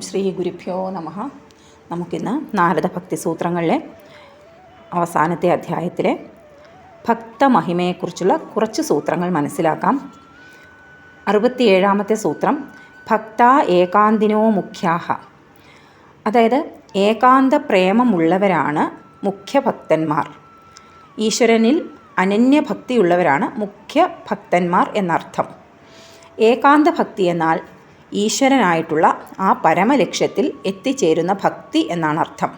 ശ്രീ ഗുരുഭ്യോ നമ. നമുക്കിന്ന് നാരദ ഭക്തി സൂത്രങ്ങളിലെ അവസാനത്തെ അധ്യായത്തിലെ ഭക്തമഹിമയെക്കുറിച്ചുള്ള കുറച്ച് സൂത്രങ്ങൾ മനസ്സിലാക്കാം. അറുപത്തിയേഴാമത്തെ സൂത്രം ഭക്ത ഏകാന്തിനോ മുഖ്യാഹ. അതായത് ഏകാന്ത പ്രേമമുള്ളവരാണ് മുഖ്യഭക്തന്മാർ. ഈശ്വരനിൽ അനന്യഭക്തിയുള്ളവരാണ് മുഖ്യ ഭക്തന്മാർ എന്നർത്ഥം. ഏകാന്ത ഭക്തി എന്നാൽ ഈശ്വരനായിട്ടുള്ള ആ പരമലക്ഷ്യത്തിൽ എത്തിച്ചേരുന്ന ഭക്തി എന്നാണ് അർത്ഥം.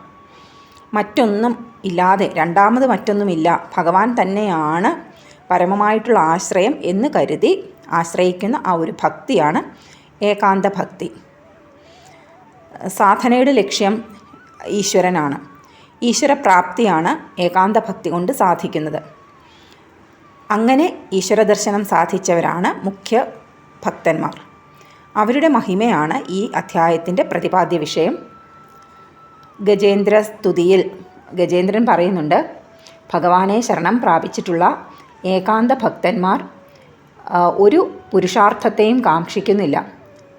മറ്റൊന്നും ഇല്ലാതെ രണ്ടാമത് മറ്റൊന്നുമില്ല ഭഗവാൻ തന്നെയാണ് പരമമായിട്ടുള്ള ആശ്രയം എന്ന് കരുതി ആശ്രയിക്കുന്ന ആ ഒരു ഭക്തിയാണ് ഏകാന്ത ഭക്തി. സാധനയുടെ ലക്ഷ്യം ഈശ്വരനാണ്. ഈശ്വരപ്രാപ്തിയാണ് ഏകാന്ത ഭക്തി കൊണ്ട് സാധിക്കുന്നത്. അങ്ങനെ ഈശ്വരദർശനം സാധിച്ചവരാണ് മുഖ്യ ഭക്തന്മാർ. അവരുടെ മഹിമയാണ് ഈ അധ്യായത്തിന്റെ പ്രതിപാദ്യ വിഷയം. ഗജേന്ദ്ര സ്തുതിയിൽ ഗജേന്ദ്രൻ പറയുന്നുണ്ട് ഭഗവാനെ ശരണം പ്രാപിച്ചിട്ടുള്ള ഏകാന്ത ഭക്തന്മാർ ഒരു പുരുഷാർത്ഥത്തെയും കാക്ഷിക്കുന്നില്ല.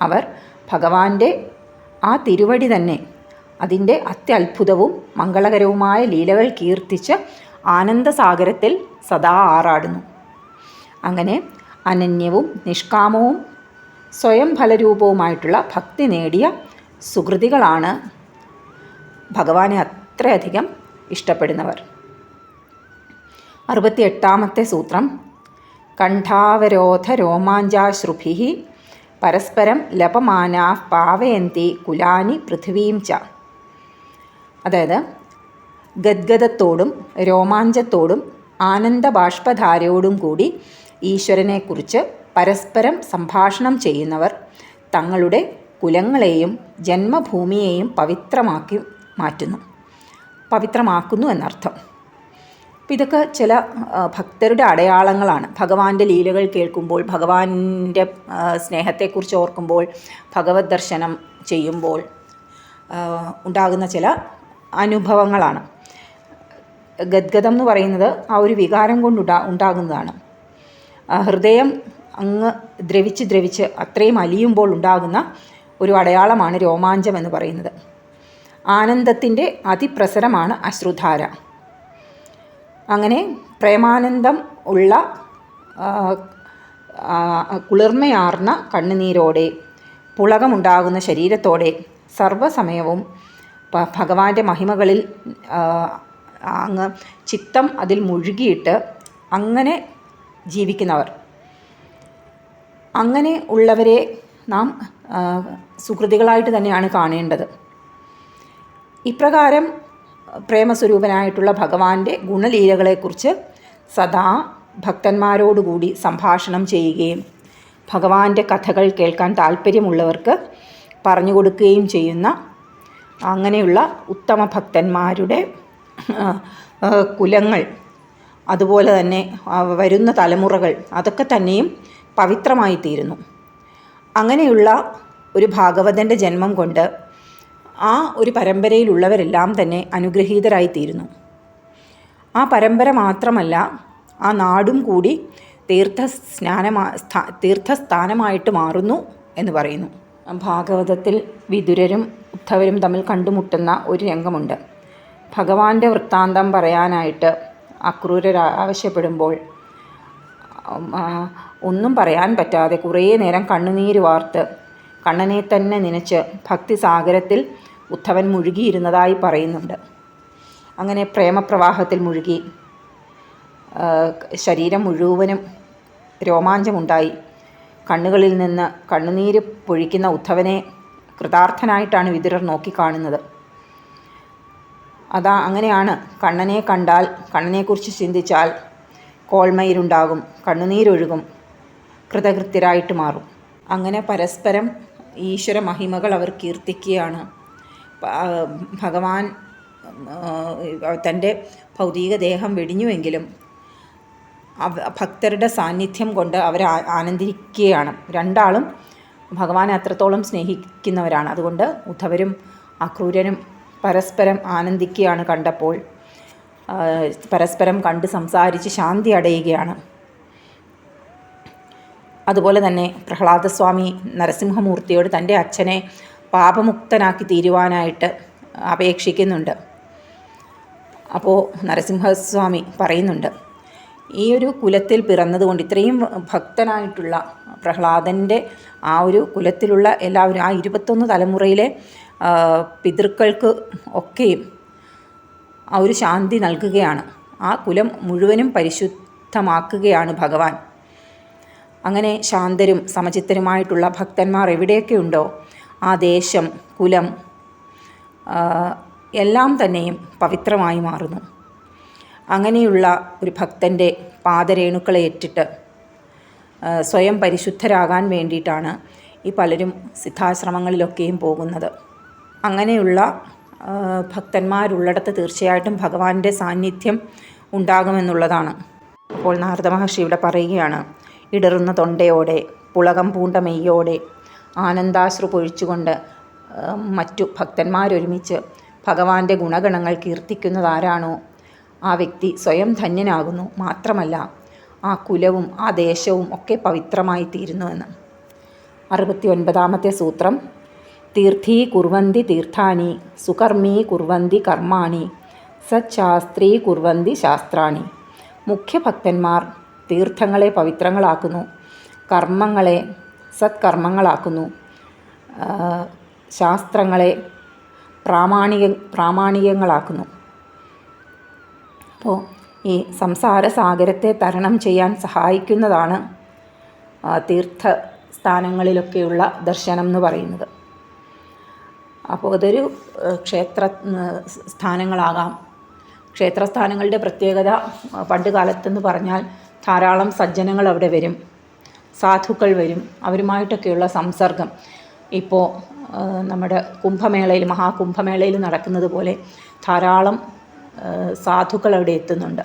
അവർ ഭഗവാന്റെ ആ തിരുവടി തന്നെ അതിന്റെ അത്യത്ഭുതവും മംഗളകരവുമായ ലീലകൾ കീർത്തിച്ച് ആനന്ദസാഗരത്തിൽ സദാ ആറാടുന്നു. അങ്ങനെ അനന്യവും നിഷ്കാമവും സ്വയം ഫലരൂപവുമായിട്ടുള്ള ഭക്തി നേടിയ സുഹൃതികളാണ് ഭഗവാനെ അത്രയധികം ഇഷ്ടപ്പെടുന്നവർ. അറുപത്തിയെട്ടാമത്തെ സൂത്രം കണ്ഠാവരോധ രോമാഞ്ചാശ്രുഭി പരസ്പരം ലപമാനാ പാവയന്തി കുലാനി പൃഥ്വീം ച. അതായത് ഗദ്ഗതത്തോടും രോമാഞ്ചത്തോടും ആനന്ദബാഷ്പധാരയോടും കൂടി ഈശ്വരനെക്കുറിച്ച് പരസ്പരം സംഭാഷണം ചെയ്യുന്നവർ തങ്ങളുടെ കുലങ്ങളെയും ജന്മഭൂമിയെയും പവിത്രമാക്കി മാറ്റുന്നു. പവിത്രമാക്കുന്നു എന്നർത്ഥം. അപ്പം ഇതൊക്കെ ചില ഭക്തരുടെ അടയാളങ്ങളാണ്. ഭഗവാന്റെ ലീലകൾ കേൾക്കുമ്പോൾ ഭഗവാന്റെ സ്നേഹത്തെക്കുറിച്ച് ഓർക്കുമ്പോൾ ഭഗവത് ദർശനം ചെയ്യുമ്പോൾ ഉണ്ടാകുന്ന ചില അനുഭവങ്ങളാണ്. ഗദ്ഗതം എന്ന് പറയുന്നത് ആ ഒരു വികാരം കൊണ്ട് ഉണ്ടാകുന്നതാണ്. ഹൃദയം അങ്ങ് ദ്രവിച്ച് ദ്രവിച്ച് അത്രയും അലിയുമ്പോൾ ഉണ്ടാകുന്ന ഒരു അടയാളമാണ് രോമാഞ്ചം എന്ന് പറയുന്നത്. ആനന്ദത്തിന്റെ അതിപ്രസരമാണ് അശ്രുധാര. അങ്ങനെ പ്രേമാനന്ദം ഉള്ള കുളിർമയാർന്ന കണ്ണുനീരോടെ പുളകമുണ്ടാകുന്ന ശരീരത്തോടെ സർവസമയവും ഭഗവാന്റെ മഹിമകളിൽ അങ്ങ് ചിത്തം അതിൽ മുഴുകിയിട്ട് അങ്ങനെ ജീവിക്കുന്നവർ. അങ്ങനെ ഉള്ളവരെ നാം സുഹൃതികളായിട്ട് തന്നെയാണ് കാണേണ്ടത്. ഇപ്രകാരം പ്രേമസ്വരൂപനായിട്ടുള്ള ഭഗവാന്റെ ഗുണലീലകളെക്കുറിച്ച് സദാ ഭക്തന്മാരോടുകൂടി സംഭാഷണം ചെയ്യുകയും ഭഗവാന്റെ കഥകൾ കേൾക്കാൻ താല്പര്യമുള്ളവർക്ക് പറഞ്ഞു കൊടുക്കുകയും ചെയ്യുന്ന അങ്ങനെയുള്ള ഉത്തമ ഭക്തന്മാരുടെ കുലങ്ങൾ അതുപോലെ തന്നെ വരുന്ന തലമുറകൾ അതൊക്കെ തന്നെയും പവിത്രമായി തീരുന്നു അങ്ങനെയുള്ള ഒരു ഭാഗവതന്റെ ജന്മം കൊണ്ട് ആ ഒരു പരമ്പരയിലുള്ളവരെല്ലാം തന്നെ അനുഗ്രഹീതരായി തീരുന്നു ആ പരമ്പര മാത്രമല്ല ആ നാടും കൂടി തീർത്ഥ സ്നാനമാ തീർത്ഥസ്ഥാനമായിട്ട് മാറുന്നു എന്ന് പറയുന്നു. ഭാഗവതത്തിൽ വിതുരരും ഉദ്ധവരും തമ്മിൽ കണ്ടുമുട്ടുന്ന ഒരു രംഗമുണ്ട്. ഭഗവാന്റെ വൃത്താന്തം പറയാനായിട്ട് അക്രൂരർ ആവശ്യപ്പെടുമ്പോൾ ഒന്നും പറയാൻ പറ്റാതെ കുറേ നേരം കണ്ണുനീര് വാർത്ത് കണ്ണനെ തന്നെ നനച്ച് ഭക്തിസാഗരത്തിൽ ഉദ്ധവൻ മുഴുകിയിരുന്നതായി പറയുന്നുണ്ട്. അങ്ങനെ പ്രേമപ്രവാഹത്തിൽ മുഴുകി. ശരീരം മുഴുവനും രോമാഞ്ചമുണ്ടായി. കണ്ണുകളിൽ നിന്ന് കണ്ണുനീര് പൊഴിക്കുന്ന ഉദ്ധവനെ കൃതാർത്ഥനായിട്ടാണ് വിതുരർ നോക്കിക്കാണുന്നത്. അതാ അങ്ങനെയാണ് കണ്ണനെ കണ്ടാൽ കണ്ണനെക്കുറിച്ച് ചിന്തിച്ചാൽ കോൾമയിലുണ്ടാകും കണ്ണുനീരൊഴുകും. കൃതകൃത്യരായിട്ട് മാറും. അങ്ങനെ പരസ്പരം ഈശ്വര മഹിമകൾ അവർ കീർത്തിക്കുകയാണ്. ഭഗവാൻ തന്റെ ഭൗതിക ദേഹം വെടിഞ്ഞുവെങ്കിലും ഭക്തരുടെ സാന്നിധ്യം കൊണ്ട് അവർ ആനന്ദിക്കുകയാണ്. രണ്ടാളും ഭഗവാനെ അത്രത്തോളം സ്നേഹിക്കുന്നവരാണ്. അതുകൊണ്ട് ഉദ്ധവരും അക്രൂരനും പരസ്പരം ആനന്ദിക്കുകയാണ് കണ്ടപ്പോൾ പരസ്പരം കണ്ട് സംസാരിച്ച് ശാന്തി അടയുകയാണ്. അതുപോലെ തന്നെ പ്രഹ്ലാദസ്വാമി നരസിംഹമൂർത്തിയോട് തന്റെ അച്ഛനെ പാപമുക്തനാക്കി തീരുവാനായിട്ട് അപേക്ഷിക്കുന്നുണ്ട്. അപ്പോൾ നരസിംഹസ്വാമി പറയുന്നുണ്ട് ഈ ഒരു കുലത്തിൽ പിറന്നതുകൊണ്ട് ഇത്രയും ഭക്തനായിട്ടുള്ള പ്രഹ്ലാദന്റെ ആ ഒരു കുലത്തിലുള്ള എല്ലാവരും ആ ഇരുപത്തൊന്ന് തലമുറയിലെ പിതൃക്കൾക്ക് ഒക്കെയും ആ ഒരു ശാന്തി നൽകുകയാണ്. ആ കുലം മുഴുവനും പരിശുദ്ധമാക്കുകയാണ് ഭഗവാൻ. അങ്ങനെ ശാന്തരും സമചിത്തരുമായിട്ടുള്ള ഭക്തന്മാർ എവിടെയൊക്കെ ഉണ്ടോ ആ ദേശം കുലം എല്ലാം തന്നെയും പവിത്രമായി മാറുന്നു. അങ്ങനെയുള്ള ഒരു ഭക്തന്റെ പാദരേണുക്കളെ ഏറ്റിട്ട് സ്വയം പരിശുദ്ധരാകാൻ വേണ്ടിയിട്ടാണ് ഈ പലരും സിദ്ധാശ്രമങ്ങളിലൊക്കെയും പോകുന്നത്. അങ്ങനെയുള്ള ഭക്തന്മാരുള്ളിടത്ത് തീർച്ചയായിട്ടും ഭഗവാന്റെ സാന്നിധ്യം ഉണ്ടാകുമെന്നുള്ളതാണ്. അപ്പോൾ നാരദ മഹർഷി ഇവിടെ പറയുകയാണ് ഇടറുന്ന തൊണ്ടയോടെ പുളകം പൂണ്ട മെയ്യോടെ ആനന്ദാശ്രു പൊഴിച്ചുകൊണ്ട് മറ്റു ഭക്തന്മാരൊരുമിച്ച് ഭഗവാന്റെ ഗുണഗണങ്ങൾ കീർത്തിക്കുന്നതാരാണോ? ആ വ്യക്തി സ്വയം ധന്യനാകുന്നു മാത്രമല്ല ആ കുലവും ആ ദേശവും ഒക്കെ പവിത്രമായി തീരുന്നുവെന്ന് അറുപത്തി ഒൻപതാമത്തെ സൂത്രം തീർത്ഥീ കുർവന്തി തീർത്ഥാനി സുകർമ്മീ കുർവന്തി കർമാണി സച്ഛാസ്ത്രീ കുർവന്തി ശാസ്ത്രാണി. മുഖ്യഭക്തന്മാർ തീർത്ഥങ്ങളെ പവിത്രങ്ങളാക്കുന്നു. കർമ്മങ്ങളെ സത്കർമ്മങ്ങളാക്കുന്നു. ശാസ്ത്രങ്ങളെ പ്രാമാണിക പ്രാമാണികങ്ങളാക്കുന്നു. അപ്പോൾ ഈ സംസാര സാഗരത്തെ തരണം ചെയ്യാൻ സഹായിക്കുന്നതാണ് തീർത്ഥ സ്ഥാനങ്ങളിലൊക്കെയുള്ള ദർശനം എന്ന് പറയുന്നത്. അപ്പോൾ അതൊരു ക്ഷേത്ര സ്ഥാനങ്ങളാകാം. ക്ഷേത്രസ്ഥാനങ്ങളുടെ പ്രത്യേകത പണ്ട് കാലത്തെന്ന് പറഞ്ഞാൽ ധാരാളം സജ്ജനങ്ങൾ അവിടെ വരും. സാധുക്കൾ വരും. അവരുമായിട്ടൊക്കെയുള്ള സംസർഗം. ഇപ്പോൾ നമ്മുടെ കുംഭമേളയിൽ മഹാകുംഭമേളയിൽ നടക്കുന്നത് പോലെ ധാരാളം സാധുക്കൾ അവിടെ എത്തുന്നുണ്ട്.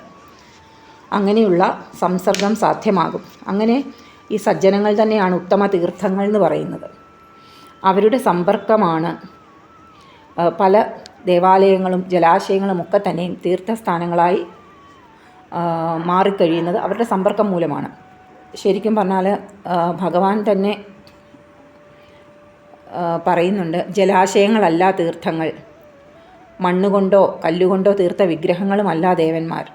അങ്ങനെയുള്ള സംസർഗം സാധ്യമാകും. അങ്ങനെ ഈ സജ്ജനങ്ങൾ തന്നെയാണ് ഉത്തമ തീർത്ഥങ്ങൾ എന്ന് പറയുന്നത്. അവരുടെ സമ്പർക്കമാണ് പല ദേവാലയങ്ങളും ജലാശയങ്ങളും ഒക്കെ തന്നെയും തീർത്ഥസ്ഥാനങ്ങളായി മാറിക്കഴിയുന്നത് അവരുടെ സമ്പർക്കം മൂലമാണ്. ശരിക്കും പറഞ്ഞാൽ ഭഗവാൻ തന്നെ പറയുന്നുണ്ട് ജലാശയങ്ങളല്ല തീർത്ഥങ്ങൾ. മണ്ണുകൊണ്ടോ കല്ലുകൊണ്ടോ തീർത്ത വിഗ്രഹങ്ങളുമല്ല ദേവന്മാർ.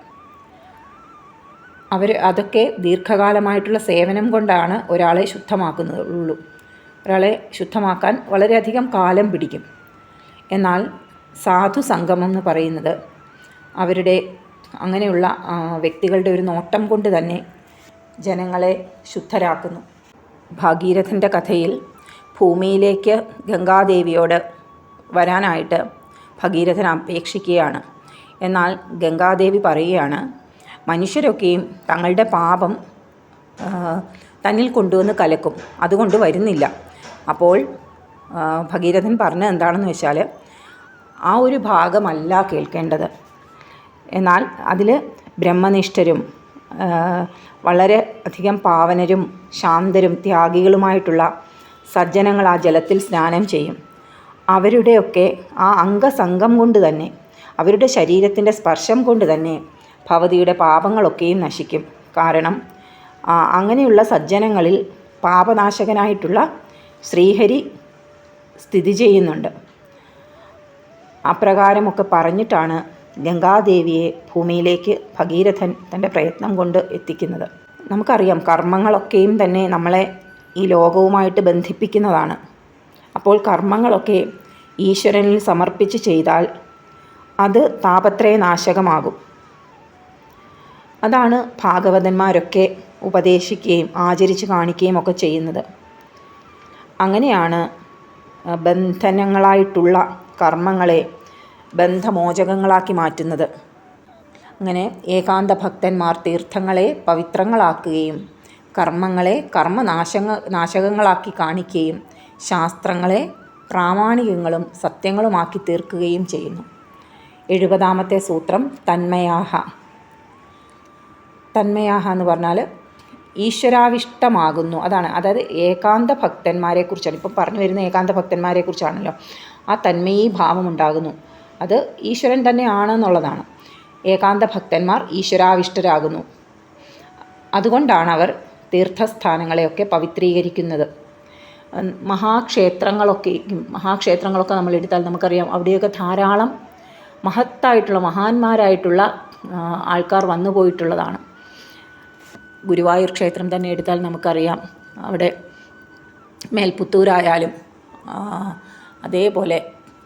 അവർ അതൊക്കെ ദീർഘകാലമായിട്ടുള്ള സേവനം കൊണ്ടാണ് ഒരാളെ ശുദ്ധമാക്കുന്നത് ഉള്ളൂ ഒരാളെ ശുദ്ധമാക്കാൻ വളരെയധികം കാലം പിടിക്കും. എന്നാൽ സാധു സംഗമം എന്ന് പറയുന്നത് അവരുടെ അങ്ങനെയുള്ള വ്യക്തികളുടെ ഒരു നോട്ടം കൊണ്ട് തന്നെ ജനങ്ങളെ ശുദ്ധരാക്കുന്നു. ഭാഗീരഥന്റെ കഥയിൽ ഭൂമിയിലേക്ക് ഗംഗാദേവിയോട് വരാനായിട്ട് ഭഗീരഥൻ അപേക്ഷിക്കുകയാണ്. എന്നാൽ ഗംഗാദേവി പറയുകയാണ് മനുഷ്യരൊക്കെയും തങ്ങളുടെ പാപം തന്നിൽ കൊണ്ടുവന്ന് കലക്കും. അതുകൊണ്ട് വരുന്നില്ല. അപ്പോൾ ഭഗീരഥൻ പറഞ്ഞത് എന്താണെന്ന് വെച്ചാൽ ആ ഒരു ഭാഗമല്ല കേൾക്കേണ്ടത്. എന്നാൽ അതിൽ ബ്രഹ്മനിഷ്ഠരും വളരെ അധികം പാവനരും ശാന്തരും ത്യാഗികളുമായിട്ടുള്ള സജ്ജനങ്ങൾ ആ ജലത്തിൽ സ്നാനം ചെയ്യും. അവരുടെയൊക്കെ ആ അംഗസംഗം കൊണ്ട് തന്നെ അവരുടെ ശരീരത്തിന്റെ സ്പർശം കൊണ്ട് തന്നെ ഭവതിയുടെ പാപങ്ങളൊക്കെയും നശിക്കും. കാരണം അങ്ങനെയുള്ള സജ്ജനങ്ങളിൽ പാപനാശകനായിട്ടുള്ള ശ്രീഹരി സ്ഥിതി ചെയ്യുന്നുണ്ട്. അപ്രകാരമൊക്കെ പറഞ്ഞിട്ടാണ് ഗംഗാദേവിയെ ഭൂമിയിലേക്ക് ഭഗീരഥൻ തന്റെ പ്രയത്നം കൊണ്ട് എത്തിക്കുന്നത്. നമുക്കറിയാം കർമ്മങ്ങളൊക്കെയും തന്നെ നമ്മളെ ഈ ലോകവുമായിട്ട് ബന്ധിപ്പിക്കുന്നതാണ്. അപ്പോൾ കർമ്മങ്ങളൊക്കെ ഈശ്വരനിൽ സമർപ്പിച്ച് ചെയ്താൽ അത് താപത്രേ നാശകമാകും അതാണ് ഭാഗവതന്മാരൊക്കെ ഉപദേശിക്കുകയും ആചരിച്ച് കാണിക്കുകയും ഒക്കെ ചെയ്യുന്നത്. അങ്ങനെയാണ് ബന്ധനങ്ങളായിട്ടുള്ള കർമ്മങ്ങളെ ബന്ധമോചകങ്ങളാക്കി മാറ്റുന്നത്. അങ്ങനെ ഏകാന്ത ഭക്തന്മാർ തീർത്ഥങ്ങളെ പവിത്രങ്ങളാക്കുകയും കർമ്മങ്ങളെ കർമ്മനാശങ്ങ നാശകങ്ങളാക്കി കാണിക്കുകയും ശാസ്ത്രങ്ങളെ പ്രാമാണികങ്ങളും സത്യങ്ങളുമാക്കി തീർക്കുകയും ചെയ്യുന്നു. എഴുപതാമത്തെ സൂത്രം തന്മയാഹ. തന്മയാഹ എന്ന് പറഞ്ഞാൽ ഈശ്വരാവിഷ്ടമാകുന്നു. അതാണ്. അതായത് ഏകാന്ത ഭക്തന്മാരെക്കുറിച്ചാണ് ഇപ്പം പറഞ്ഞു വരുന്ന ഏകാന്ത ഭക്തന്മാരെക്കുറിച്ചാണല്ലോ ആ തന്മയീ ഭാവം ഉണ്ടാകുന്നു അത് ഈശ്വരൻ തന്നെയാണെന്നുള്ളതാണ്. ഏകാന്ത ഭക്തന്മാർ ഈശ്വരാവിഷ്ടരാകുന്നു. അതുകൊണ്ടാണ് അവർ തീർത്ഥസ്ഥാനങ്ങളെയൊക്കെ പവിത്രീകരിക്കുന്നത്. മഹാക്ഷേത്രങ്ങളൊക്കെ മഹാക്ഷേത്രങ്ങളൊക്കെ നമ്മൾ എടുത്താൽ നമുക്കറിയാം അവിടെയൊക്കെ ധാരാളം മഹത്തായിട്ടുള്ള മഹാന്മാരായിട്ടുള്ള ആൾക്കാർ വന്നു പോയിട്ടുള്ളതാണ്. ഗുരുവായൂർ ക്ഷേത്രം തന്നെ എടുത്താൽ നമുക്കറിയാം. അവിടെ മേൽപുത്തൂരായാലും അതേപോലെ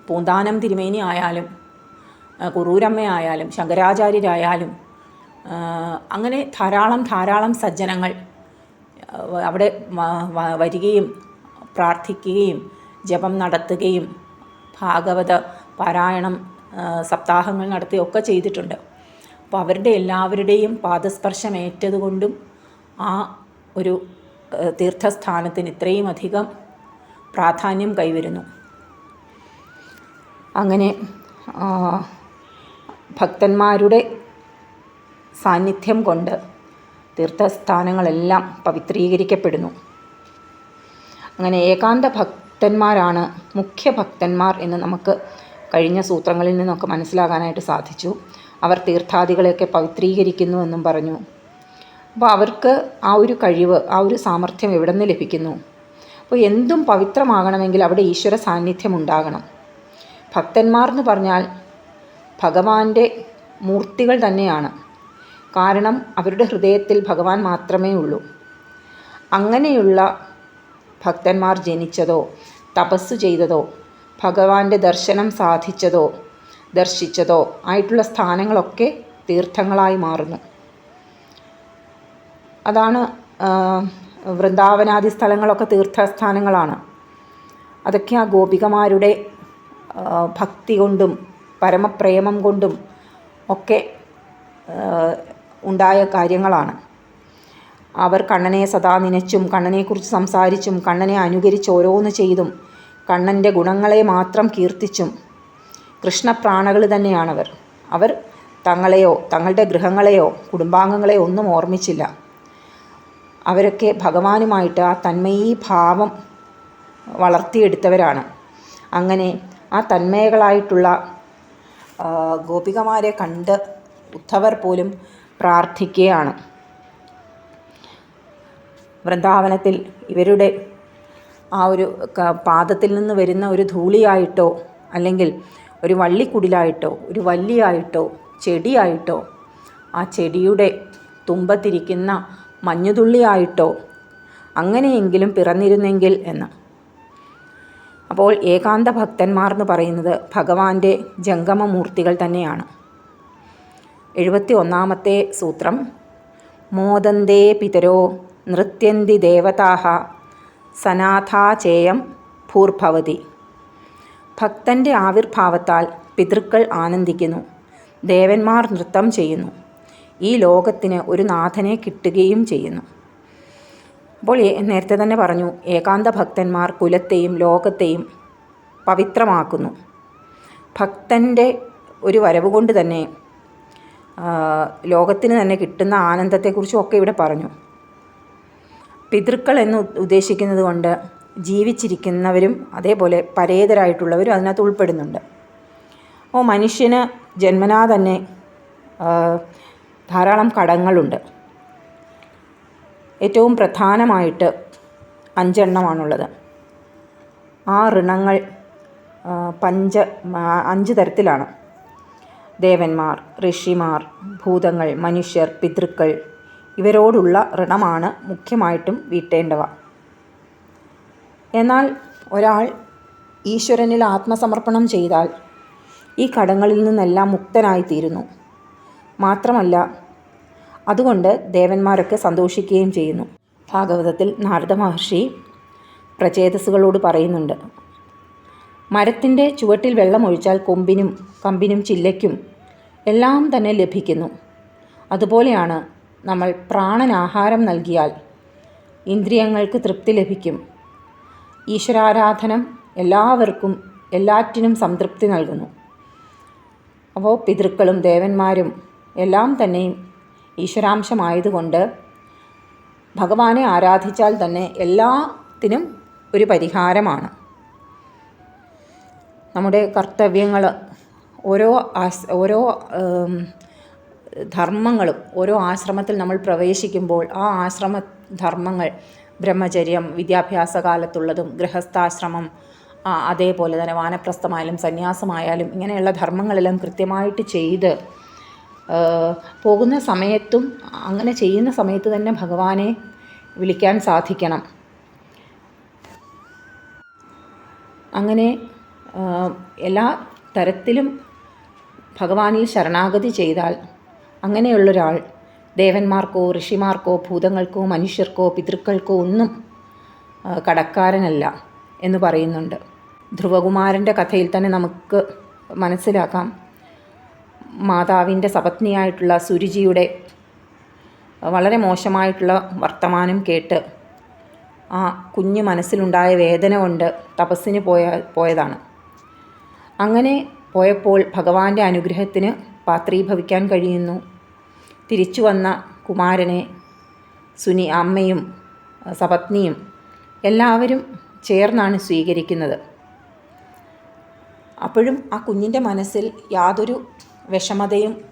പൂന്താനം തിരുമേനി ആയാലും കുറൂരമ്മയായാലും ശങ്കരാചാര്യരായാലും അങ്ങനെ ധാരാളം ധാരാളം സജ്ജനങ്ങൾ അവിടെ വരികയും പ്രാർത്ഥിക്കുകയും ജപം നടത്തുകയും ഭാഗവത പാരായണം സപ്താഹങ്ങൾ നടത്തുകയൊക്കെ ചെയ്തിട്ടുണ്ട്. അപ്പോൾ അവരുടെ എല്ലാവരുടെയും പാദസ്പർശം ഏറ്റതുകൊണ്ടും ആ ഒരു തീർത്ഥസ്ഥാനത്തിന് ഇത്രയും അധികം പ്രാധാന്യം കൈവരുന്നു. അങ്ങനെ ഭക്തന്മാരുടെ സാന്നിധ്യം കൊണ്ട് തീർത്ഥസ്ഥാനങ്ങളെല്ലാം പവിത്രീകരിക്കപ്പെടുന്നു. അങ്ങനെ ഏകാന്ത ഭക്തന്മാരാണ് മുഖ്യ ഭക്തന്മാർ എന്ന് നമുക്ക് കഴിഞ്ഞ സൂത്രങ്ങളിൽ നിന്നൊക്കെ മനസ്സിലാകാനായിട്ട് സാധിച്ചു. അവർ തീർത്ഥാദികളെയൊക്കെ പവിത്രീകരിക്കുന്നു എന്നും പറഞ്ഞു. അപ്പോൾ അവർക്ക് ആ ഒരു കഴിവ് ആ ഒരു സാമർഥ്യം എവിടെ നിന്ന് ലഭിക്കുന്നു? അപ്പോൾ എന്തും പവിത്രമാകണമെങ്കിൽ അവിടെ ഈശ്വര സാന്നിധ്യം ഉണ്ടാകണം. ഭക്തന്മാർ എന്ന് പറഞ്ഞാൽ ഭഗവാന്റെ മൂർത്തികൾ തന്നെയാണ്. കാരണം അവരുടെ ഹൃദയത്തിൽ ഭഗവാൻ മാത്രമേ ഉള്ളൂ. അങ്ങനെയുള്ള ഭക്തന്മാർ ജനിച്ചതോ തപസ് ചെയ്തതോ ഭഗവാന്റെ ദർശനം സാധിച്ചതോ ദർശിച്ചതോ ആയിട്ടുള്ള സ്ഥാനങ്ങളൊക്കെ തീർത്ഥങ്ങളായി മാറുന്നു. അതാണ് വൃന്ദാവനാദി സ്ഥലങ്ങളൊക്കെ തീർത്ഥസ്ഥാനങ്ങളാണ്. അതൊക്കെ ആ ഗോപികമാരുടെ ഭക്തി കൊണ്ടും പരമപ്രേമം കൊണ്ടും ഒക്കെ ഉണ്ടായ കാര്യങ്ങളാണ്. അവർ കണ്ണനെ സദാ നനച്ചും കണ്ണനെക്കുറിച്ച് സംസാരിച്ചും കണ്ണനെ അനുകരിച്ച് ഓരോന്ന് ചെയ്തും കണ്ണന്റെ ഗുണങ്ങളെ മാത്രം കീർത്തിച്ചും കൃഷ്ണപ്രാണകൾ തന്നെയാണവർ. അവർ തങ്ങളെയോ തങ്ങളുടെ ഗൃഹങ്ങളെയോ കുടുംബാംഗങ്ങളെയോ ഒന്നും ഓർമ്മിച്ചില്ല. അവരൊക്കെ ഭഗവാനുമായിട്ട് ആ തന്മയീ ഭാവം വളർത്തിയെടുത്തവരാണ്. അങ്ങനെ ആ തന്മയകളായിട്ടുള്ള ഗോപികമാരെ കണ്ട് ഉദ്ധവർ പോലും പ്രാർത്ഥിക്കുകയാണ്. വൃന്ദാവനത്തിൽ ഇവരുടെ ആ ഒരു പാദത്തിൽ നിന്ന് വരുന്ന ഒരു ധൂളിയായിട്ടോ അല്ലെങ്കിൽ ഒരു വള്ളിക്കുടിലായിട്ടോ ഒരു വല്ലിയായിട്ടോ ചെടിയായിട്ടോ ആ ചെടിയുടെ തുമ്പത്തിരിക്കുന്ന മഞ്ഞുതുള്ളിയായിട്ടോ അങ്ങനെയെങ്കിലും പിറന്നിരുന്നെങ്കിൽ എന്ന്. അപ്പോൾ ഏകാന്ത ഭക്തന്മാർ എന്ന് പറയുന്നത് ഭഗവാന്റെ ജംഗമമൂർത്തികൾ തന്നെയാണ്. എഴുപത്തി ഒന്നാമത്തെ സൂത്രം മോദന്തേ പിതരോ നൃത്യന്തി ദേവതാഹ സനാഥാചേയം ഭൂർഭവതി ഭക്തന്റെ ആവിർഭാവത്താൽ പിതൃക്കൾ ആനന്ദിക്കുന്നു ദേവന്മാർ നൃത്തം ചെയ്യുന്നു ഈ ലോകത്തിന് ഒരു നാഥനെ കിട്ടുകയും ചെയ്യുന്നു. അപ്പോൾ നേരത്തെ തന്നെ പറഞ്ഞു ഏകാന്ത ഭക്തന്മാർ കുലത്തെയും ലോകത്തെയും പവിത്രമാക്കുന്നു. ഭക്തന്റെ ഒരു വരവ് കൊണ്ട് തന്നെ ലോകത്തിന് തന്നെ കിട്ടുന്ന ആനന്ദത്തെക്കുറിച്ചും ഒക്കെ ഇവിടെ പറഞ്ഞു. പിതൃക്കൾ എന്ന് ഉദ്ദേശിക്കുന്നത് കൊണ്ട് ജീവിച്ചിരിക്കുന്നവരും അതേപോലെ പരേതരായിട്ടുള്ളവരും അതിനകത്ത് ഉൾപ്പെടുന്നുണ്ട്. അപ്പോൾ മനുഷ്യന് ജന്മനാ തന്നെ ധാരാളം കടങ്ങളുണ്ട്. ഏറ്റവും പ്രധാനമായിട്ട് അഞ്ചെണ്ണമാണുള്ളത്. ആ ഋണങ്ങൾ പഞ്ച അഞ്ച് തരത്തിലാണ്. ദേവന്മാർ ഋഷിമാർ ഭൂതങ്ങൾ മനുഷ്യർ പിതൃക്കൾ ഇവരോടുള്ള ഋണമാണ് മുഖ്യമായിട്ടും വീട്ടേണ്ടവ. എന്നാൽ ഒരാൾ ഈശ്വരനിൽ ആത്മസമർപ്പണം ചെയ്താൽ ഈ കടങ്ങളിൽ നിന്നെല്ലാം മുക്തനായിത്തീരുന്നു. മാത്രമല്ല അതുകൊണ്ട് ദേവന്മാരൊക്കെ സന്തോഷിക്കുകയും ചെയ്യുന്നു. ഭാഗവതത്തിൽ നാരദ മഹർഷി പ്രചേതസ്സുകളോട് പറയുന്നുണ്ട് മരത്തിന്റെ ചുവട്ടിൽ വെള്ളമൊഴിച്ചാൽ കൊമ്പിനും കമ്പിനും ചില്ലയ്ക്കും എല്ലാം തന്നെ ലഭിക്കുന്നു. അതുപോലെയാണ് നമ്മൾ പ്രാണനാഹാരം നൽകിയാൽ ഇന്ദ്രിയങ്ങൾക്ക് തൃപ്തി ലഭിക്കും. ഈശ്വരാരാധനം എല്ലാവർക്കും എല്ലാറ്റിനും സംതൃപ്തി നൽകുന്നു. അപ്പോൾ പിതൃക്കളും ദേവന്മാരും എല്ലാം തന്നെയും ഈശ്വരാംശമായതുകൊണ്ട് ഭഗവാനെ ആരാധിച്ചാൽ തന്നെ എല്ലാത്തിനും ഒരു പരിഹാരമാണ്. നമ്മുടെ കർത്തവ്യങ്ങൾ ഓരോ ആസ് ഓരോ ധർമ്മങ്ങളും ഓരോ ആശ്രമത്തിൽ നമ്മൾ പ്രവേശിക്കുമ്പോൾ ആ ആശ്രമ ധർമ്മങ്ങൾ ബ്രഹ്മചര്യം വിദ്യാഭ്യാസ കാലത്തുള്ളതും ഗൃഹസ്ഥാശ്രമം അതേപോലെ തന്നെ വാനപ്രസ്ഥമായാലും സന്യാസമായാലും ഇങ്ങനെയുള്ള ധർമ്മങ്ങളെല്ലാം കൃത്യമായിട്ട് ചെയ്ത് പോകുന്ന സമയത്തും അങ്ങനെ ചെയ്യുന്ന സമയത്ത് തന്നെ ഭഗവാനെ വിളിക്കാൻ സാധിക്കണം. അങ്ങനെ എല്ലാ തരത്തിലും ഭഗവാനിൽ ശരണാഗതി ചെയ്താൽ അങ്ങനെയുള്ളൊരാൾ ദേവന്മാർക്കോ ഋഷിമാർക്കോ ഭൂതങ്ങൾക്കോ മനുഷ്യർക്കോ പിതൃക്കൾക്കോ ഒന്നും കടക്കാരനല്ല എന്ന് പറയുന്നുണ്ട്. ധ്രുവകുമാരന്റെ കഥയിൽ തന്നെ നമുക്ക് മനസ്സിലാക്കാം. മാതാവിന്റെ സപത്നിയായിട്ടുള്ള സുരുചിയുടെ വളരെ മോശമായിട്ടുള്ള വർത്തമാനം കേട്ട് ആ കുഞ്ഞ് മനസ്സിലുണ്ടായ വേദന കൊണ്ട് തപസ്സിന് പോയ പോയതാണ്. അങ്ങനെ പോയപ്പോൾ ഭഗവാന്റെ അനുഗ്രഹത്തിന് പാത്രീഭവിക്കാൻ കഴിയുന്നു. തിരിച്ചു വന്ന കുമാരനെ സുനി അമ്മയും സപത്നിയും എല്ലാവരും ചേർന്നാണ് സ്വീകരിക്കുന്നത്. അപ്പോഴും ആ കുഞ്ഞിന്റെ മനസ്സിൽ യാതൊരു വിഷമതയും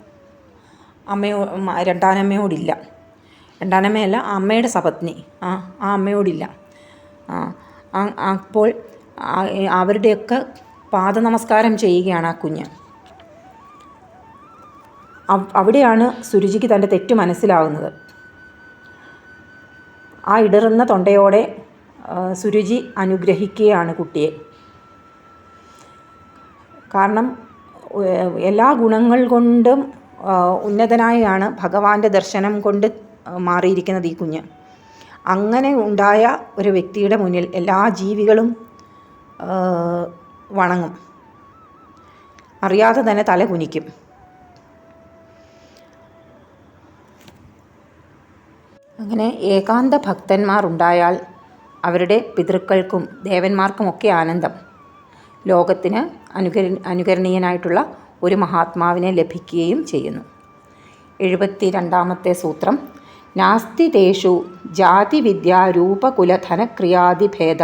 അമ്മയോ രണ്ടാനമ്മയോടില്ല. രണ്ടാനമ്മയല്ല അമ്മയുടെ സപത്നി. ആ ആ അമ്മയോടില്ല. ആ അപ്പോൾ അവരുടെയൊക്കെ പാദ നമസ്കാരം ചെയ്യുകയാണ് ആ കുഞ്ഞ്. അവിടെയാണ് സുരുചിക്ക് തന്റെ തെറ്റ് മനസ്സിലാവുന്നത്. ആ ഇടറുന്ന തൊണ്ടയോടെ സുരുചി അനുഗ്രഹിക്കുകയാണ് കുട്ടിയെ. കാരണം എല്ലാ ഗുണങ്ങൾ കൊണ്ടും ഉന്നതനായാണ് ഭഗവാന്റെ ദർശനം കൊണ്ട് മാറിയിരിക്കുന്നത് ഈ കുഞ്ഞ്. അങ്ങനെ ഉണ്ടായ ഒരു വ്യക്തിയുടെ മുന്നിൽ എല്ലാ ജീവികളും വണങ്ങും. അറിയാതെ തന്നെ തല കുനിക്കും. അങ്ങനെ ഏകാന്ത ഭക്തന്മാർ ഉണ്ടായാൽ അവരുടെ പിതൃക്കൾക്കും ദേവന്മാർക്കുമൊക്കെ ആനന്ദം. ലോകത്തിന് അനുകര അനുകരണീയനായിട്ടുള്ള ഒരു മഹാത്മാവിനെ ലഭിക്കുകയും ചെയ്യുന്നു. എഴുപത്തി രണ്ടാമത്തെ സൂത്രം. നാസ്തി തേഷു ജാതിവിദ്യാരൂപകുലധനക്രിയാദിഭേദ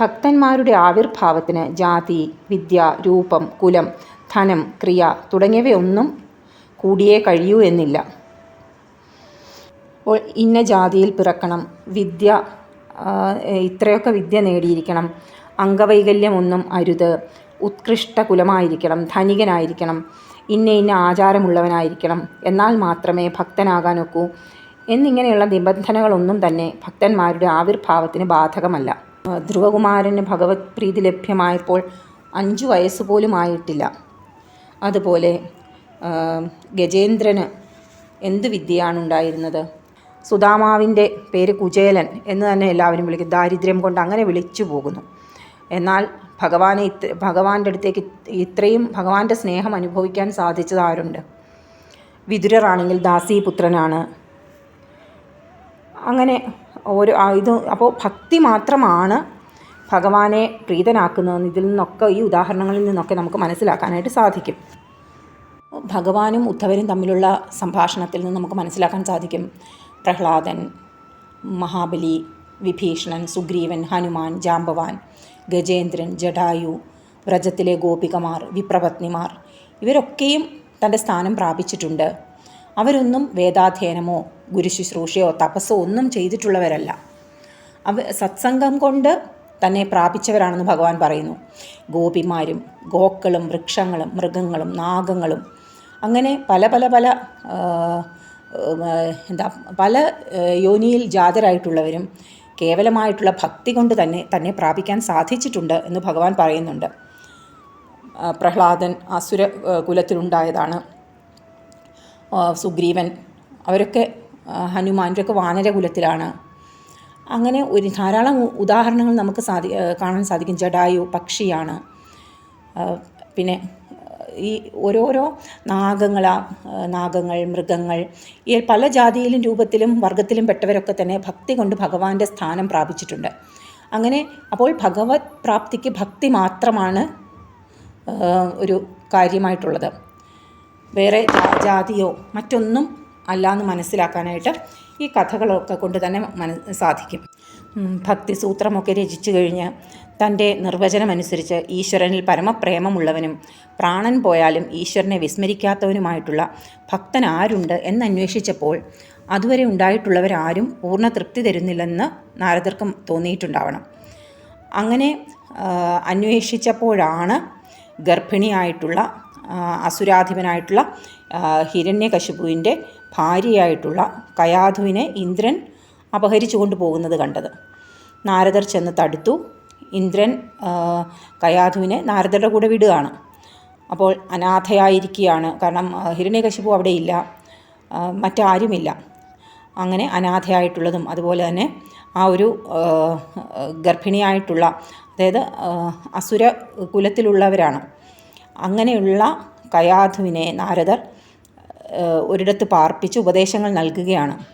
ഭക്തന്മാരുടെ ആവിർഭാവത്തിന് ജാതി വിദ്യ രൂപം കുലം ധനം ക്രിയ തുടങ്ങിയവയൊന്നും കൂടിയേ കഴിയൂ എന്നില്ല. ഇന്ന ജാതിയിൽ പിറക്കണം. വിദ്യ ഇത്രയൊക്കെ വിദ്യ നേടിയിരിക്കണം. അംഗവൈകല്യമൊന്നും അരുത്. ഉത്കൃഷ്ട കുലമായിരിക്കണം ധനികനായിരിക്കണം. ഇന്ന ഇന്ന ആചാരമുള്ളവനായിരിക്കണം. എന്നാൽ മാത്രമേ ഭക്തനാകാനൊക്കൂ. എന്നിങ്ങനെയുള്ള നിബന്ധനകളൊന്നും തന്നെ ഭക്തന്മാരുടെ ആവിർഭാവത്തിന് ബാധകമല്ല. ധ്രുവകുമാരന് ഭഗവത് പ്രീതി ലഭ്യമായപ്പോൾ അഞ്ചു വയസ്സ് പോലും ആയിട്ടില്ല. അതുപോലെ ഗജേന്ദ്രന് എന്ത് വിദ്യയാണ് ഉണ്ടായിരുന്നത് സുദാമാവിന്റെ പേര് കുചേലൻ എന്ന് തന്നെ എല്ലാവരും വിളിക്കും. ദാരിദ്ര്യം കൊണ്ട് അങ്ങനെ വിളിച്ചു പോകുന്നു. എന്നാൽ ഭഗവാനെ ഇത്ര ഭഗവാന്റെ അടുത്തേക്ക് ഇത്രയും ഭഗവാന്റെ സ്നേഹം അനുഭവിക്കാൻ സാധിച്ചത് ആരുണ്ട്? വിതുരറാണെങ്കിൽ ദാസീപുത്രനാണ്. അങ്ങനെ ഓരോ ഇത് അപ്പോൾ ഭക്തി മാത്രമാണ് ഭഗവാനെ പ്രീതനാക്കുന്നതെന്ന് ഇതിൽ നിന്നൊക്കെ ഈ ഉദാഹരണങ്ങളിൽ നിന്നൊക്കെ നമുക്ക് മനസ്സിലാക്കാനായിട്ട് സാധിക്കും. ഭഗവാനും ഉദ്ധവരും തമ്മിലുള്ള സംഭാഷണത്തിൽ നിന്ന് നമുക്ക് മനസ്സിലാക്കാൻ സാധിക്കും. പ്രഹ്ലാദൻ മഹാബലി വിഭീഷണൻ സുഗ്രീവൻ ഹനുമാൻ ജാമ്പവാൻ ഗജേന്ദ്രൻ ജഡായു വ്രജത്തിലെ ഗോപികമാർ വിപ്രപത്നിമാർ ഇവരൊക്കെയും തന്റെ സ്ഥാനം പ്രാപിച്ചിട്ടുണ്ട്. അവരൊന്നും വേദാധ്യയനമോ ഗുരുശുശ്രൂഷയോ തപസ്സോ ഒന്നും ചെയ്തിട്ടുള്ളവരല്ല. അവ സത്സംഗം കൊണ്ട് തന്നെ പ്രാപിച്ചവരാണെന്ന് ഭഗവാൻ പറയുന്നു. ഗോപിമാരും ഗോക്കളും വൃക്ഷങ്ങളും മൃഗങ്ങളും നാഗങ്ങളും അങ്ങനെ പല പല പല എന്താ പല യോനിയിൽ ജാതരായിട്ടുള്ളവരും കേവലമായിട്ടുള്ള ഭക്തി കൊണ്ട് തന്നെ തന്നെ പ്രാപിക്കാൻ സാധിച്ചിട്ടുണ്ട് എന്ന് ഭഗവാൻ പറയുന്നുണ്ട്. പ്രഹ്ലാദൻ അസുര കുലത്തിലുണ്ടായതാണ്. സുഗ്രീവൻ അവരൊക്കെ ഹനുമാന്റെയൊക്കെ വാനരകുലത്തിലാണ് അങ്ങനെ ഒരു ധാരാളം ഉദാഹരണങ്ങൾ നമുക്ക് സാധി കാണാൻ സാധിക്കും. ജഡായു പക്ഷിയാണ്. പിന്നെ ഈ ഓരോരോ നാഗങ്ങള ആ, നാഗങ്ങൾ മൃഗങ്ങൾ ഈ പല ജാതിയിലും രൂപത്തിലും വർഗത്തിലും പെട്ടവരൊക്കെ തന്നെ ഭക്തി കൊണ്ട് ഭഗവാന്റെ സ്ഥാനം പ്രാപിച്ചിട്ടുണ്ട്. അങ്ങനെ അപ്പോൾ ഭഗവത് പ്രാപ്തിക്ക് ഭക്തി മാത്രമാണ് ഒരു കാര്യമായിട്ടുള്ളത്. വേറെ ജാതിയോ മറ്റൊന്നും അല്ല എന്ന് മനസ്സിലാക്കാനായിട്ട് ഈ കഥകളൊക്കെ കൊണ്ട് തന്നെ മന സാധിക്കും. ഭക്തിസൂത്രമൊക്കെ രചിച്ചു കഴിഞ്ഞ് തന്റെ നിർവചനമനുസരിച്ച് ഈശ്വരനിൽ പരമപ്രേമമുള്ളവനും പ്രാണൻ പോയാലും ഈശ്വരനെ വിസ്മരിക്കാത്തവനുമായിട്ടുള്ള ഭക്തൻ ആരുണ്ട് എന്നന്വേഷിച്ചപ്പോൾ അതുവരെ ഉണ്ടായിട്ടുള്ളവരാരും പൂർണ തൃപ്തി തരുന്നില്ലെന്ന് നാരദർക്കും തോന്നിയിട്ടുണ്ടാവണം. അങ്ങനെ അന്വേഷിച്ചപ്പോഴാണ് ഗർഭിണിയായിട്ടുള്ള അസുരാധിപനായിട്ടുള്ള ഹിരണ്യകശുപുവിന്റെ ഭാര്യയായിട്ടുള്ള കയാധുവിനെ ഇന്ദ്രൻ അപഹരിച്ചു കൊണ്ടുപോകുന്നത് കണ്ടത്. നാരദർ ചെന്ന് തടുത്തു. ഇന്ദ്രൻ കയാധുവിനെ നാരദരുടെ കൂടെ വിടുകയാണ്. അപ്പോൾ അനാഥയായിരിക്കുകയാണ്. കാരണം ഹിരണ്യകശിപു അവിടെ ഇല്ല. മറ്റാരുമില്ല. അങ്ങനെ അനാഥയായിട്ടുള്ളതും അതുപോലെ തന്നെ ആ ഒരു ഗർഭിണിയായിട്ടുള്ള അതായത് അസുര കുലത്തിലുള്ളവരാണ്. അങ്ങനെയുള്ള കയാധുവിനെ നാരദർ ഒരിടത്ത് പാർപ്പിച്ച് ഉപദേശങ്ങൾ നൽകുകയാണ്.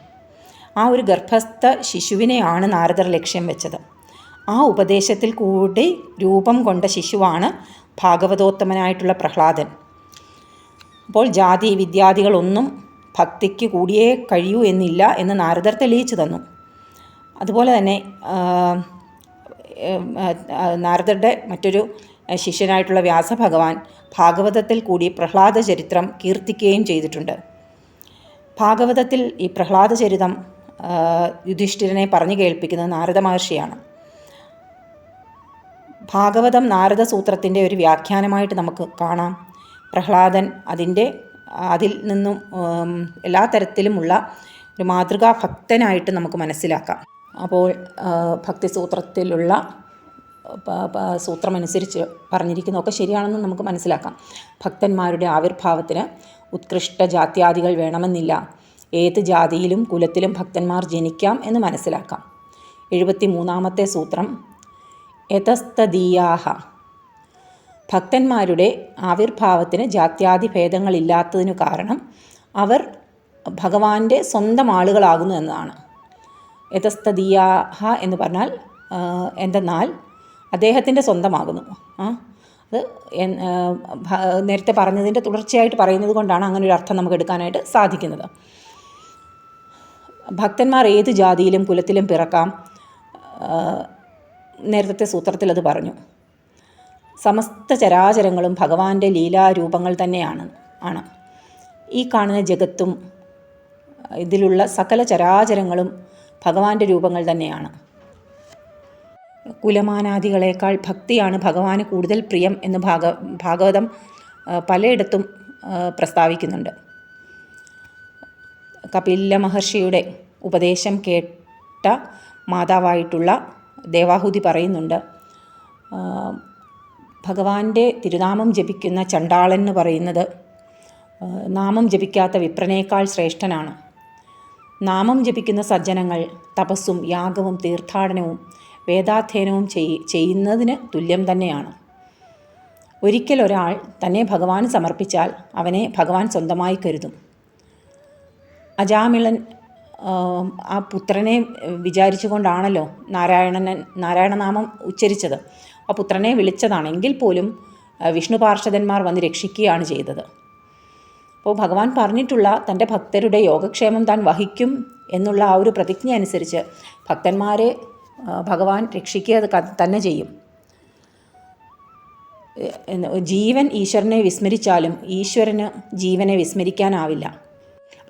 ആ ഒരു ഗർഭസ്ഥ ശിശുവിനെയാണ് നാരദർ ലക്ഷ്യം വെച്ചത്. ആ ഉപദേശത്തിൽ കൂടി രൂപം കൊണ്ട ശിശുവാണ് ഭാഗവതോത്തമനായിട്ടുള്ള പ്രഹ്ലാദൻ. അപ്പോൾ ജാതി വിദ്യാദികളൊന്നും ഭക്തിക്ക് കൂടിയേ കഴിയൂ എന്നില്ല എന്ന് നാരദർ തെളിയിച്ചു തന്നു. അതുപോലെ തന്നെ നാരദരുടെ മറ്റൊരു ശിഷ്യനായിട്ടുള്ള വ്യാസഭഗവാൻ ഭാഗവതത്തിൽ കൂടി പ്രഹ്ലാദ ചരിത്രം കീർത്തിക്കുകയും ചെയ്തിട്ടുണ്ട്. ഭാഗവതത്തിൽ ഈ പ്രഹ്ലാദ ചരിതം യുധിഷ്ഠിരനെ പറഞ്ഞു കേൾപ്പിക്കുന്നത് നാരദ മഹർഷിയാണ്. ഭാഗവതം നാരദസൂത്രത്തിന്റെ ഒരു വ്യാഖ്യാനമായിട്ട് നമുക്ക് കാണാം. പ്രഹ്ലാദൻ അതിന്റെ അതിൽ നിന്നും എല്ലാ തരത്തിലുമുള്ള ഒരു മാതൃകാ ഭക്തനായിട്ട് നമുക്ക് മനസ്സിലാക്കാം. അപ്പോൾ ഭക്തിസൂത്രത്തിലുള്ള സൂത്രമനുസരിച്ച് പറഞ്ഞിരിക്കുന്നതൊക്കെ ശരിയാണെന്ന് നമുക്ക് മനസ്സിലാക്കാം. ഭക്തന്മാരുടെ ആവിർഭാവത്തിന് ഉത്കൃഷ്ട ജാത്യാദികൾ വേണമെന്നില്ല. ഏത് ജാതിയിലും കുലത്തിലും ഭക്തന്മാർ ജനിക്കാം എന്ന് മനസ്സിലാക്കാം. എഴുപത്തി മൂന്നാമത്തെ സൂത്രം യതസ്തദീയാഹ. ഭക്തന്മാരുടെ ആവിർഭാവത്തിന് ജാത്യാദി ഭേദങ്ങളില്ലാത്തതിനു കാരണം അവർ ഭഗവാന്റെ സ്വന്തം ആളുകളാകുന്നു എന്നതാണ്. യതസ്തദീയാഹ എന്ന് പറഞ്ഞാൽ എന്തെന്നാൽ അദ്ദേഹത്തിന്റെ സ്വന്തമാകുന്നു. ആ അത് നേരത്തെ പറഞ്ഞതിന്റെ തുടർച്ചയായിട്ട് പറയുന്നത് കൊണ്ടാണ് അങ്ങനെ ഒരു അർത്ഥം നമുക്ക് എടുക്കാനായിട്ട് സാധിക്കുന്നത്. ഭക്തന്മാർ ഏത് ജാതിയിലും കുലത്തിലും പിറക്കാം നേരത്തെ സൂത്രത്തിൽ അത് പറഞ്ഞു. സമസ്ത ചരാചരങ്ങളും ഭഗവാന്റെ ലീലാരൂപങ്ങൾ തന്നെയാണ് ആണ്. ഈ കാണുന്ന ജഗത്തും ഇതിലുള്ള സകല ചരാചരങ്ങളും ഭഗവാന്റെ രൂപങ്ങൾ തന്നെയാണ്. കുലമാനാദികളേക്കാൾ ഭക്തിയാണ് ഭഗവാന് കൂടുതൽ പ്രിയം എന്ന് ഭാഗ ഭാഗവതം പലയിടത്തും പ്രസ്താവിക്കുന്നുണ്ട്. കപില മഹർഷിയുടെ ഉപദേശം കേട്ട മാതാവായിട്ടുള്ള ദേവാഹുതി പറയുന്നുണ്ട്. ഭഗവാന്റെ തിരുനാമം ജപിക്കുന്ന ചണ്ടാളൻ എന്ന് പറയുന്നത് നാമം ജപിക്കാത്ത വിപ്രനേക്കാൾ ശ്രേഷ്ഠനാണ്. നാമം ജപിക്കുന്ന സജ്ജനങ്ങൾ തപസ്സും യാഗവും തീർത്ഥാടനവും വേദാധ്യയനവും ചെയ് ചെയ്യുന്നതിന് തുല്യം തന്നെയാണ്. ഒരിക്കൽ ഒരാൾ തന്നെ ഭഗവാന് സമർപ്പിച്ചാൽ അവനെ ഭഗവാൻ സ്വന്തമായി കരുതും. അജാമിളൻ ആം, പുത്രനെ വിചാരിച്ചു കൊണ്ടാണല്ലോ നാരായണൻ നാരായണനാമം ഉച്ചരിച്ചത്. ആ പുത്രനെ വിളിച്ചതാണെങ്കിൽ പോലും വിഷ്ണു പാർഷദന്മാർ വന്ന് രക്ഷിക്കുകയാണ് ചെയ്തത്. അപ്പോൾ ഭഗവാൻ പറഞ്ഞിട്ടുള്ള തന്റെ ഭക്തരുടെ യോഗക്ഷേമം താൻ വഹിക്കും എന്നുള്ള ആ ഒരു പ്രതിജ്ഞ അനുസരിച്ച് ഭക്തന്മാരെ ഭഗവാൻ രക്ഷിക്കുക തന്നെ ചെയ്യും. ജീവൻ ഈശ്വരനെ വിസ്മരിച്ചാലും ഈശ്വരന് ജീവനെ വിസ്മരിക്കാനാവില്ല.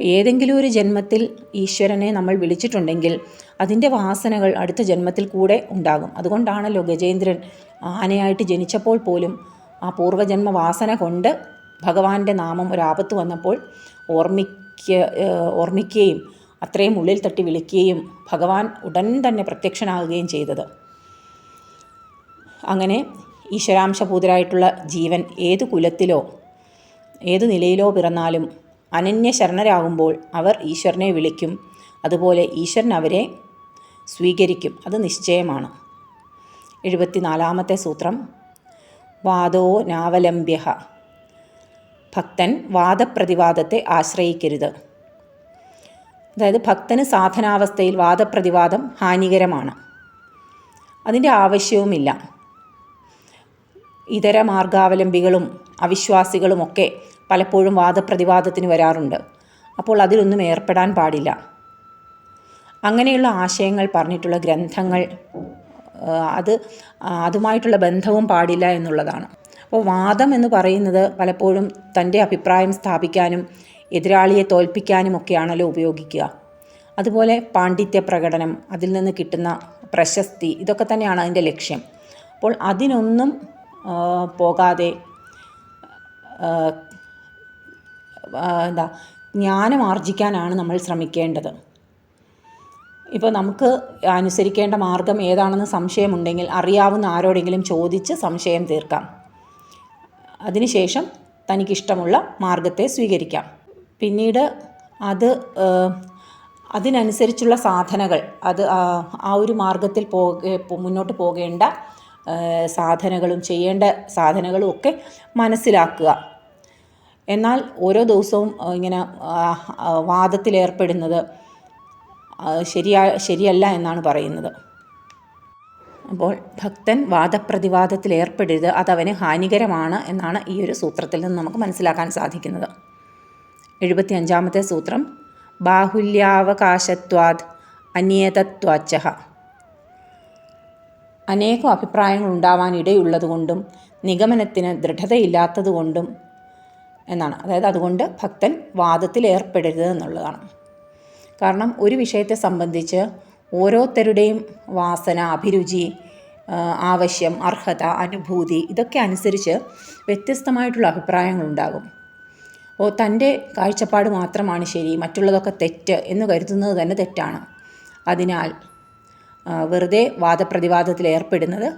ഏതെങ്കിലും ഒരു ജന്മത്തിൽ ഈശ്വരനെ നമ്മൾ വിളിച്ചിട്ടുണ്ടെങ്കിൽ അതിന്റെ വാസനകൾ അടുത്ത ജന്മത്തിൽ കൂടെ ഉണ്ടാകും. അതുകൊണ്ടാണല്ലോ ഗജേന്ദ്രൻ ആനയായിട്ട് ജനിച്ചപ്പോൾ പോലും ആ പൂർവജന്മ വാസന കൊണ്ട് ഭഗവാന്റെ നാമം ഒരാപത്ത് വന്നപ്പോൾ ഓർമ്മിക്ക ഓർമ്മിക്കുകയും അത്രയും ഉള്ളിൽ തട്ടി വിളിക്കുകയും ഭഗവാൻ ഉടൻ തന്നെ പ്രത്യക്ഷനാകുകയും ചെയ്തത്. അങ്ങനെ ഈശ്വരാംശഭൂതരായിട്ടുള്ള ജീവൻ ഏത് കുലത്തിലോ ഏത് നിലയിലോ പിറന്നാലും അനന്യ ശരണരാകുമ്പോൾ അവർ ഈശ്വരനെ വിളിക്കും. അതുപോലെ ഈശ്വരൻ അവരെ സ്വീകരിക്കും. അത് നിശ്ചയമാണ്. എഴുപത്തിനാലാമത്തെ സൂത്രം. വാദോ നാവലംബ്യ ഭക്തൻ വാദപ്രതിവാദത്തെ ആശ്രയിക്കരുത്. അതായത് ഭക്തന് സാധനാവസ്ഥയിൽ വാദപ്രതിവാദം ഹാനികരമാണ്. അതിന്റെ ആവശ്യവുമില്ല. ഇതര മാർഗാവലംബികളും അവിശ്വാസികളുമൊക്കെ പലപ്പോഴും വാദപ്രതിവാദത്തിന് വരാറുണ്ട്. അപ്പോൾ അതിലൊന്നും ഏർപ്പെടാൻ പാടില്ല. അങ്ങനെയുള്ള ആശയങ്ങൾ പറഞ്ഞിട്ടുള്ള ഗ്രന്ഥങ്ങൾ അത് അതുമായിട്ടുള്ള ബന്ധവും പാടില്ല എന്നുള്ളതാണ്. അപ്പോൾ വാദം എന്ന് പറയുന്നത് പലപ്പോഴും തന്റെ അഭിപ്രായം സ്ഥാപിക്കാനും എതിരാളിയെ തോൽപ്പിക്കാനും ഒക്കെയാണല്ലോ ഉപയോഗിക്കുക. അതുപോലെ പാണ്ഡിത്യ പ്രകടനം അതിൽ നിന്ന് കിട്ടുന്ന പ്രശസ്തി ഇതൊക്കെ തന്നെയാണ് അതിന്റെ ലക്ഷ്യം. അപ്പോൾ അതിനൊന്നും പോകാതെ എന്താ ജ്ഞാനം ആർജിക്കാനാണ് നമ്മൾ ശ്രമിക്കേണ്ടത്. ഇപ്പോൾ നമുക്ക് അനുസരിക്കേണ്ട മാർഗം ഏതാണെന്ന് സംശയമുണ്ടെങ്കിൽ അറിയാവുന്ന ആരോടെങ്കിലും ചോദിച്ച് സംശയം തീർക്കാം. അതിനുശേഷം തനിക്കിഷ്ടമുള്ള മാർഗത്തെ സ്വീകരിക്കാം. പിന്നീട് അത് അതിനനുസരിച്ചുള്ള സാധനകൾ അത് ആ ഒരു മാർഗത്തിൽ പോകെ മുന്നോട്ട് പോകേണ്ട സാധനകളും ചെയ്യേണ്ട സാധനങ്ങളും ഒക്കെ മനസ്സിലാക്കുക. എന്നാൽ ഓരോ ദിവസവും ഇങ്ങനെ വാദത്തിലേർപ്പെടുന്നത് ശരിയാ ശരിയല്ല എന്നാണ് പറയുന്നത്. അപ്പോൾ ഭക്തൻ വാദപ്രതിവാദത്തിൽ ഏർപ്പെടരുത് അതവന് ഹാനികരമാണ് എന്നാണ് ഈ ഒരു സൂത്രത്തിൽ നിന്ന് നമുക്ക് മനസ്സിലാക്കാൻ സാധിക്കുന്നത്. എഴുപത്തി അഞ്ചാമത്തെ സൂത്രം ബാഹുല്യാവകാശത്വാദ് അനിയതത്വാച്ഛ അനേകം അഭിപ്രായങ്ങൾ ഉണ്ടാവാൻ ഇടയുള്ളതുകൊണ്ടും നിഗമനത്തിന് ദൃഢതയില്ലാത്തതുകൊണ്ടും എന്നാണ്. അതായത് അതുകൊണ്ട് ഭക്തൻ വാദത്തിൽ ഏർപ്പെടരുത് എന്നുള്ളതാണ്. കാരണം ഒരു വിഷയത്തെ സംബന്ധിച്ച് ഓരോരുത്തരുടെയും വാസന അഭിരുചി ആവശ്യം അർഹത അനുഭൂതി ഇതൊക്കെ അനുസരിച്ച് വ്യത്യസ്തമായിട്ടുള്ള അഭിപ്രായങ്ങളുണ്ടാകും അപ്പോൾ തന്റെ കാഴ്ചപ്പാട് മാത്രമാണ് ശരി മറ്റുള്ളതൊക്കെ തെറ്റ് എന്ന് കരുതുന്നത് തന്നെ തെറ്റാണ്. അതിനാൽ വെറുതെ വാദപ്രതിവാദത്തിൽ ഏർപ്പെടുന്നത്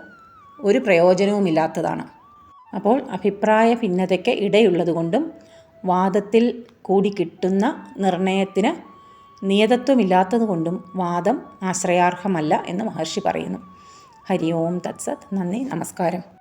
ഒരു പ്രയോജനവുമില്ലാത്തതാണ്. അപ്പോൾ അഭിപ്രായ ഭിന്നതയ്ക്ക് ഇടയുള്ളതുകൊണ്ടും വാദത്തിൽ കൂടി കിട്ടുന്ന നിർണയത്തിന് നിയതത്വമില്ലാത്തതുകൊണ്ടും വാദം ആശ്രയാർഹമല്ല എന്ന് മഹർഷി പറയുന്നു. ഹരി ഓം തത്സത്. നന്ദി. നമസ്കാരം.